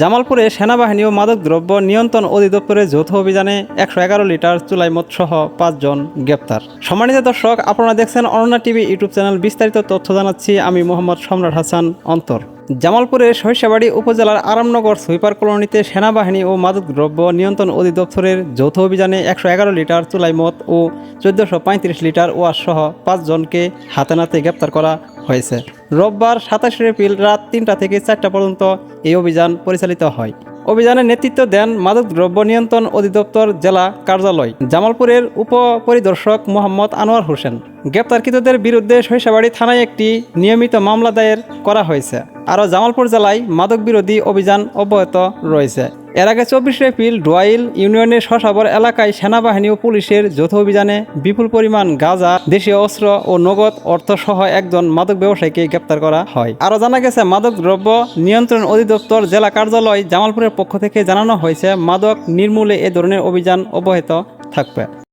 জামালপুরে সেনাবাহিনী ও মাদকদ্রব্য নিয়ন্ত্রণ অধিদপ্তরের যৌথ অভিযানে একশো এগারো লিটার চুলাইমত সহ পাঁচজন গ্রেপ্তার। সম্মানিত দর্শক, আপনারা দেখছেন অরণা টিভি ইউটিউব চ্যানেল, বিস্তারিত তথ্য জানাচ্ছি আমি মোহাম্মদ সম্রাট হাসান অন্তর। জামালপুরের সরিষাবাড়ি উপজেলার আরামনগর সুইপার কলোনিতে সেনাবাহিনী ও মাদক দ্রব্য নিয়ন্ত্রণ অধিদপ্তরের যৌথ অভিযানে একশো এগারো লিটার চুলাইমত ও চোদ্দশো পঁয়ত্রিশ লিটার ওয়াশ সহ পাঁচজনকে হাতে নাতে গ্রেপ্তার করা হয়েছে। রোববার সাতাশে এপ্রিল রাত তিনটা থেকে চারটা পর্যন্ত এই অভিযান পরিচালিত হয়। অভিযানে নেতৃত্ব দেন মাদকদ্রব্য নিয়ন্ত্রণ অধিদপ্তর জেলা কার্যালয়। জামালপুরের উপপরিদর্শক মোহাম্মদ আনোয়ার হোসেন। গ্রেপ্তারকৃতদের বিরুদ্ধে শৈশাবাড়ি থানায় একটি নিয়মিত মামলা দায়ের করা হয়েছে। আরও জামালপুর জেলায় মাদক বিরোধী অভিযান অব্যাহত রয়েছে। এর আগে চব্বিশে এপ্রিল ডোয়াইল ইউনিয়নের শশাবর এলাকায় সেনাবাহিনী ও পুলিশের যৌথ অভিযানে বিপুল পরিমাণ গাঁজা, দেশীয় অস্ত্র ও নগদ অর্থ সহ একজন মাদক ব্যবসায়ীকে গ্রেপ্তার করা হয়। আরও জানা গেছে, মাদক দ্রব্য নিয়ন্ত্রণ অধিদপ্তর, জেলা কার্যালয়, জামালপুরের পক্ষ থেকে জানানো হয়েছে, মাদক নির্মূলে এ ধরনের অভিযান অব্যাহত থাকবে।